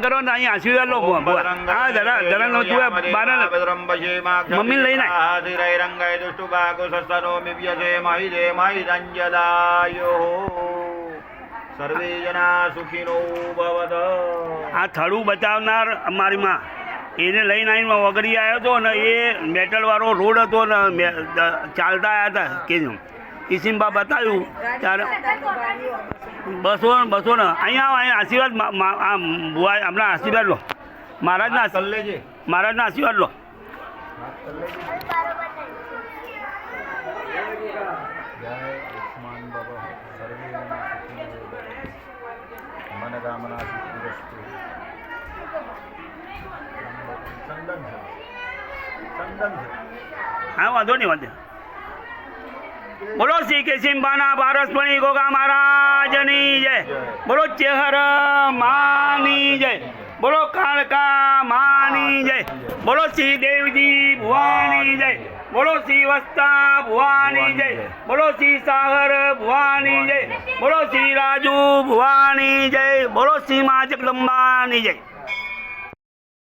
કરો ને અહીં આશીર્વાદ લો. હા, જરા જરા નો તું બાર મમ્મી લઈને આય. સર્વે જના સુખીનો ભવત આ થડું બચાવનાર અમારી માં એને લઈને આવીને વગરી આવ્યો હતો ને એ મેટલવાળો રોડ હતો ને ચાલતા આવ્યા હતા, કે કિસિમ્બા બતાવ્યું ત્યારે બસો બસો ને. અહીંયા આવો અહીંયા આશીર્વાદ બુઆ હમણાં આશીર્વાદ લો. મહારાજના મહારાજના આશીર્વાદ લો. હા વાંધો નહીં વાંધો. બોલો શ્રી કેસિમ્બાના પારસપણી ગોગા મહારાજની જય. બોલો ચેહર માની જય. બોલો કાળકા માની જય. બોલો શ્રી દેવજી ભુવાની જય. બોલો શ્રી વસ્તા ભુવાની જય. બોલો શ્રી સાગર ભુવાની જય. બોલો શ્રી રાજુ ભુવાની જય. બોલો શ્રી મા જગદંબાની જય.